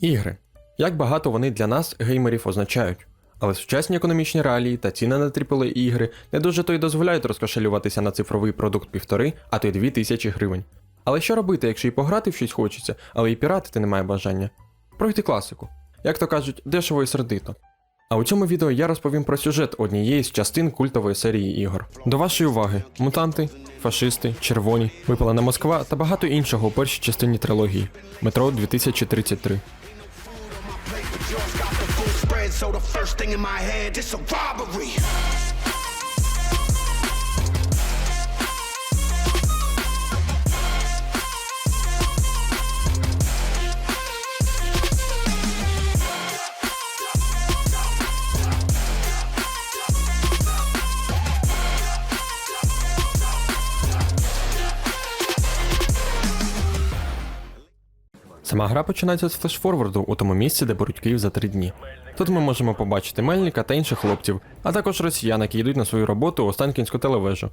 Ігри. Як багато вони для нас, геймерів, означають. Але сучасні економічні реалії та ціни на AAA ігри не дуже то й дозволяють розкошелюватися на цифровий продукт півтори, а то й дві тисячі гривень. Але що робити, якщо і пограти в щось хочеться, але і піратити немає бажання? Пройти класику. Як то кажуть, дешево і сердито. А у цьому відео я розповім про сюжет однієї з частин культової серії ігор. До вашої уваги: мутанти, фашисти, червоні, випалена Москва та багато іншого у першій частині трилогії Метро 2033. So the first thing in my head is a robbery. Сама гра починається з флешфорварду у тому місці, де беруть Київ за три дні. Тут ми можемо побачити Мельника та інших хлопців, а також росіян, які йдуть на свою роботу у Останкінську телевежу.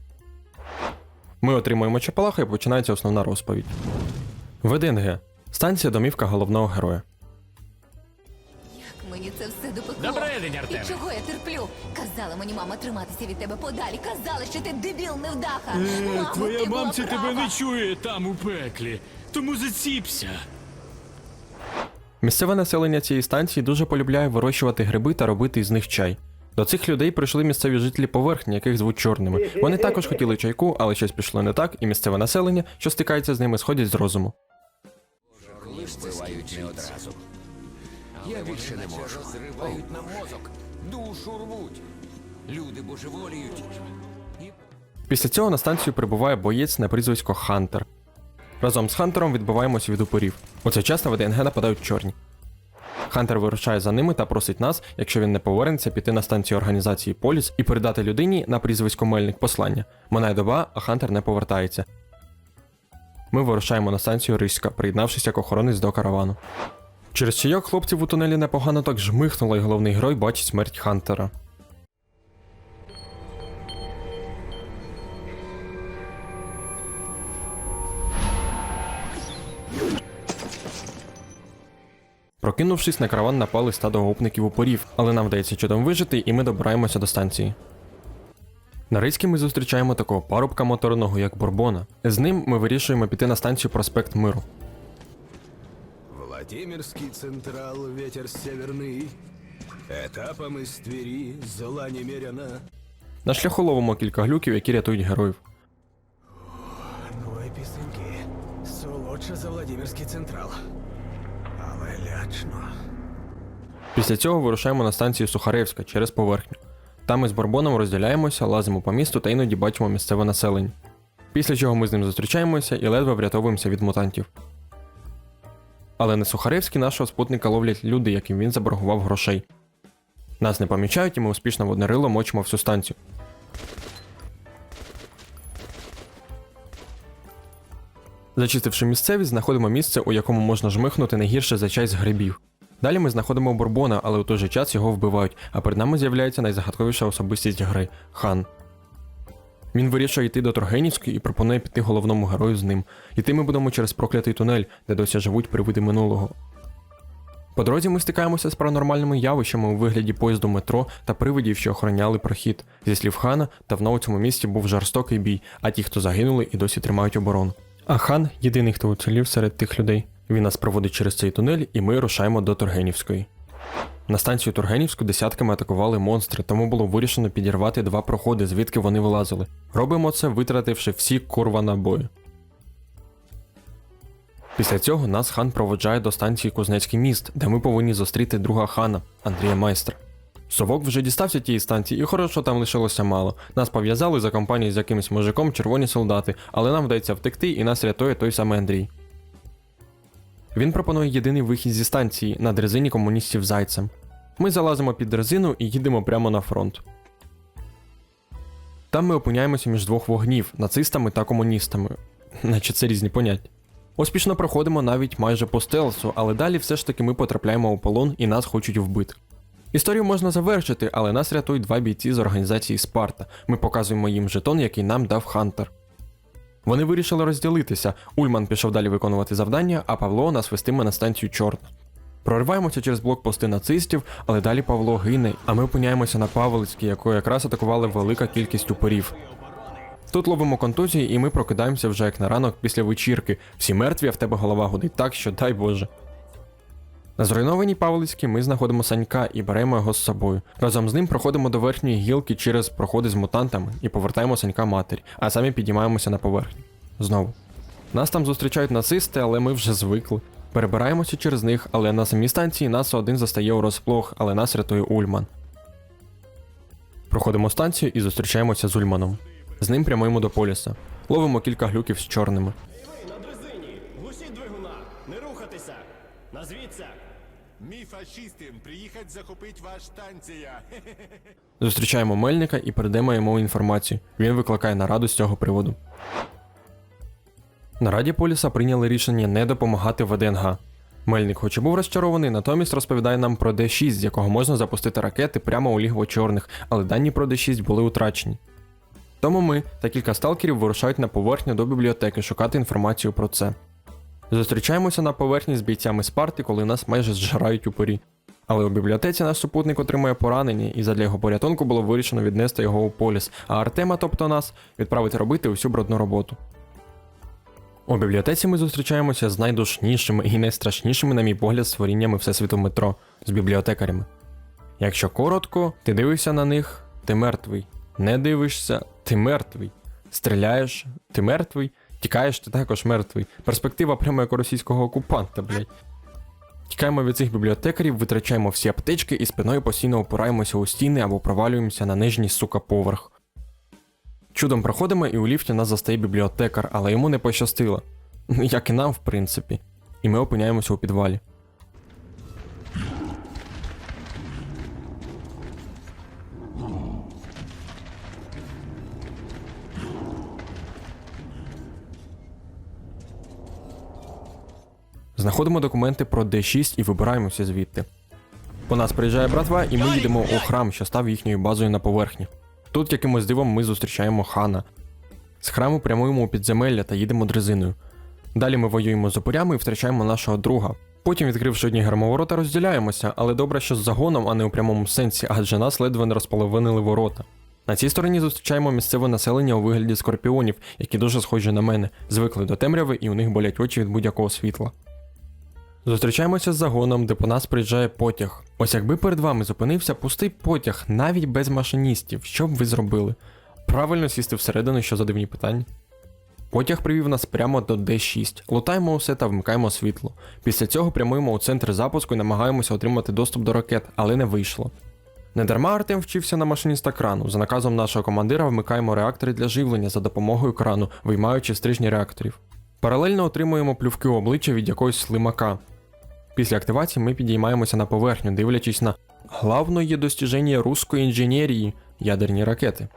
Ми отримуємо Чапалаха і починається основна розповідь. ВДНГ станція домівка головного героя. Як Мені це все допекло. Добрий день, Артеме. І чого я терплю? Казала мені мама триматися від тебе подалі. Казала, що ти дебіл невдаха. Е, Мамо, Твоя ти була мамця тебе не чує там у пеклі, тому заціпся. Місцеве населення цієї станції дуже полюбляє вирощувати гриби та робити із них чай. До цих людей прийшли місцеві жителі поверхні, яких звуть чорними. Вони також хотіли чайку, але щось пішло не так, і місцеве населення, що стикається з ними, сходять з розуму. Впливають не одразу. Я більше не можу. Розривають нам мозок, душу рвуть. Люди божеволіють. Після цього на станцію прибуває боєць на прізвисько Хантер. Разом з Хантером відбиваємось від упорів. У цей час на ВДНГ нападають чорні. Хантер вирушає за ними та просить нас, якщо він не повернеться, піти на станцію організації Поліс і передати людині на прізвисько Мельник послання. Минає доба, а Хантер не повертається. Ми вирушаємо на станцію Риська, приєднавшись як охоронець до каравану. Через чайок хлопців у тунелі непогано так жмихнуло, і головний герой бачить смерть Хантера. Прокинувшись, на караван напали стадо гопників упорів, але нам вдається чудом вижити, і ми добираємося до станції. На Рицькі ми зустрічаємо такого парубка моторного, як Бурбона. З ним ми вирішуємо піти на станцію Проспект Миру. Владимирский Централ, ветер северный, Этапом из Твери зла немерено. На шляху ловимо кілька глюків, які рятують героїв. Ну і пісеньки, солодше за Владимирський Централ. Лячно. Після цього вирушаємо на станцію Сухаревська через поверхню. Там ми з Барбоном розділяємося, лазимо по місту та іноді бачимо місцеве населення. Після чого ми з ним зустрічаємося і ледве врятовуємося від мутантів. Але на Сухаревській нашого спутника ловлять люди, яким він заборгував грошей. Нас не помічають, і ми успішно в рило мочимо всю станцію. Зачистивши місцевість, знаходимо місце, у якому можна жмихнути не гірше за чай грибів. Далі ми знаходимо Бурбона, але у той же час його вбивають, а перед нами з'являється найзагадковіша особистість гри хан. Він вирішує йти до Тургенівської і пропонує піти головному герою з ним. Іти ми будемо через проклятий тунель, де досі живуть привиди минулого. По дорозі ми стикаємося з паранормальними явищами у вигляді поїзду метро та привидів, що охороняли прохід. Зі слів хана, давно у цьому місті був жорстокий бій, а ті, хто загинули, і досі тримають оборону. А хан єдиний, хто уцілів серед тих людей. Він нас проводить через цей тунель, і ми рушаємо до Тургенівської. На станцію Тургенівську десятками атакували монстри, тому було вирішено підірвати два проходи, звідки вони вилазили. Робимо це, витративши всі курва набої. Після цього нас хан проводжає до станції Кузнецький міст, де ми повинні зустріти друга хана Андрія Майстра. Совок вже дістався тієї станції, і хорошо там лишилося мало. Нас пов'язали за компанією з якимось мужиком червоні солдати, але нам вдається втекти і нас рятує той самий Андрій. Він пропонує єдиний вихід зі станції на дрезині комуністів зайцем. Ми залазимо під дрезину і їдемо прямо на фронт. Там ми опиняємося між двох вогнів нацистами та комуністами, наче це різні поняття. Успішно проходимо навіть майже по стелсу, але далі все ж таки ми потрапляємо у полон і нас хочуть вбити. Історію можна завершити, але нас рятують два бійці з організації Спарта. Ми показуємо їм жетон, який нам дав Хантер. Вони вирішили розділитися. Ульман пішов далі виконувати завдання, а Павло нас вестиме на станцію Чорна. Прориваємося через блокпости нацистів, але далі Павло гине, а ми опиняємося на Павлицькій, якою якраз атакували велика кількість упорів. Тут ловимо контузії, і ми прокидаємося вже як на ранок після вечірки. Всі мертві, а в тебе голова гудить так, що дай Боже. На зруйнованій Павлицькій ми знаходимо Санька і беремо його з собою. Разом з ним проходимо до верхньої гілки через проходи з мутантами і повертаємо Санька матері, а самі підіймаємося на поверхню. Знову. Нас там зустрічають нацисти, але ми вже звикли. Перебираємося через них, але на самій станції нас один застає у розплох, але нас рятує Ульман. Проходимо станцію і зустрічаємося з Ульманом. З ним прямуємо до поліса. Ловимо кілька глюків з чорними. На дрезині! Глушіть двигуна! Не рухатися! Назвіться! Мій фашистин, приїхать захопить ваш станція. Зустрічаємо Мельника і передаємо йому інформацію. Він викликає нараду з цього приводу. На раді поліса прийняли рішення не допомагати ВДНГ. Мельник, хоч і був розчарований, натомість розповідає нам про Д6, з якого можна запустити ракети прямо у лігво чорних, але дані про Д6 були утрачені. Тому ми та кілька сталкерів вирушають на поверхню до бібліотеки шукати інформацію про це. Зустрічаємося на поверхні з бійцями Спарти, коли нас майже зжирають упорі. Але у бібліотеці наш супутник отримує поранення, і задля його порятунку було вирішено віднести його у поліс, а Артема, тобто нас, відправити робити усю брудну роботу. У бібліотеці ми зустрічаємося з найдушнішими і найстрашнішими, на мій погляд, створіннями Всесвіту метро з бібліотекарями. Якщо коротко, ти дивишся на них, ти мертвий. Не дивишся, ти мертвий. Стріляєш, ти мертвий, тікаєш, ти також мертвий. Перспектива прямо як у російського окупанта, блядь. Тікаємо від цих бібліотекарів, витрачаємо всі аптечки і спиною постійно опираємося у стіни або провалюємося на нижній сука поверх. Чудом проходимо, і у ліфті нас застає бібліотекар, але йому не пощастило. Як і нам, в принципі. І ми опиняємося у підвалі. Знаходимо документи про D6 і вибираємося звідти. По нас приїжджає братва, і ми їдемо у храм, що став їхньою базою на поверхні. Тут якимось дивом ми зустрічаємо хана. З храму прямуємо у підземелля та їдемо дрезиною. Далі ми воюємо з опорями і втрачаємо нашого друга. Потім, відкривши одні гермоворота, розділяємося, але добре, що з загоном, а не у прямому сенсі, адже нас ледве не розполовинили ворота. На цій стороні зустрічаємо місцеве населення у вигляді скорпіонів, які дуже схожі на мене, звикли до темряви і у них болять очі від будь-якого світла. Зустрічаємося з загоном, де по нас приїжджає потяг. Ось якби перед вами зупинився пустий потяг, навіть без машиністів, що б ви зробили? Правильно сісти всередину, що за дивні питання? Потяг привів нас прямо до D6. Лутаємо усе та вмикаємо світло. Після цього прямуємо у центр запуску і намагаємося отримати доступ до ракет, але не вийшло. Недарма Артем вчився на машиніста крану. За наказом нашого командира вмикаємо реактори для живлення за допомогою крану, виймаючи стрижні реакторів. Паралельно отримуємо плювки обличчя від якогось слимака. Після активації ми підіймаємося на поверхню, дивлячись на главное достіження руської інженерії ядерні ракети.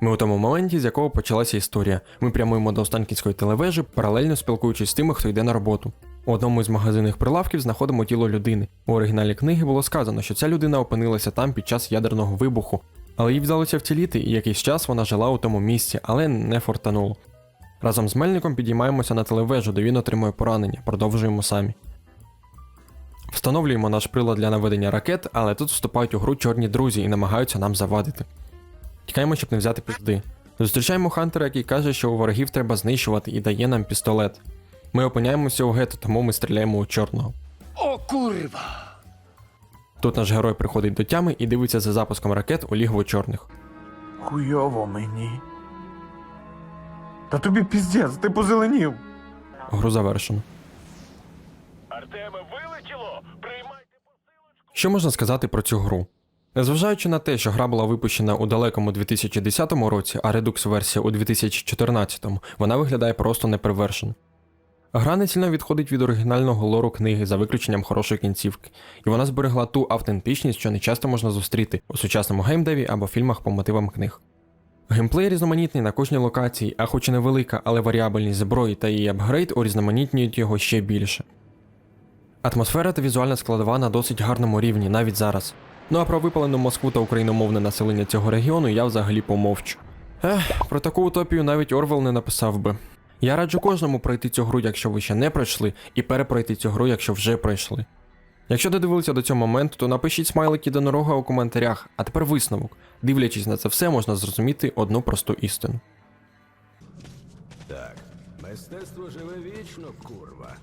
Ми у тому моменті, з якого почалася історія. Ми прямуємо до Останкінської телевежі, паралельно спілкуючись з тими, хто йде на роботу. У одному із магазинних прилавків знаходимо тіло людини. У оригіналі книги було сказано, що ця людина опинилася там під час ядерного вибуху, але їй вдалося вціліти, і якийсь час вона жила у тому місці, але не фортануло. Разом з Мельником підіймаємося на телевежу, де він отримує поранення, продовжуємо самі. Встановлюємо наш прилад для наведення ракет, але тут вступають у гру чорні друзі і намагаються нам завадити. Тікаємо, щоб не взяти пізди. Зустрічаємо Хантера, який каже, що у ворогів треба знищувати і дає нам пістолет. Ми опиняємося у гетто, тому ми стріляємо у чорного. О, курва! Тут наш герой приходить до тями і дивиться за запуском ракет у лігво чорних. Хуйово мені. Та тобі піздець, ти позеленів. Гру завершено. Артеме, Що можна сказати про цю гру? Незважаючи на те, що гра була випущена у далекому 2010 році, а редукс-версія у 2014, вона виглядає просто неперевершено. Гра не сильно відходить від оригінального лору книги за виключенням хорошої кінцівки, і вона зберегла ту автентичність, що не часто можна зустріти у сучасному геймдеві або фільмах по мотивам книг. Геймплей різноманітний на кожній локації, а хоч і невелика, але варіабельність зброї та її апгрейд урізноманітнюють його ще більше. Атмосфера та візуальна складова на досить гарному рівні навіть зараз. Ну а про випалену Москву та україномовне населення цього регіону я взагалі помовчу. Ех, про таку утопію навіть Орвел не написав би. Я раджу кожному пройти цю гру, якщо ви ще не пройшли, і перепройти цю гру, якщо вже пройшли. Якщо додивилися до цього моменту, то напишіть смайлики до дорога у коментарях, а тепер висновок. Дивлячись на це все, можна зрозуміти одну просту істину. Так, мистецтво живе вічно, курва.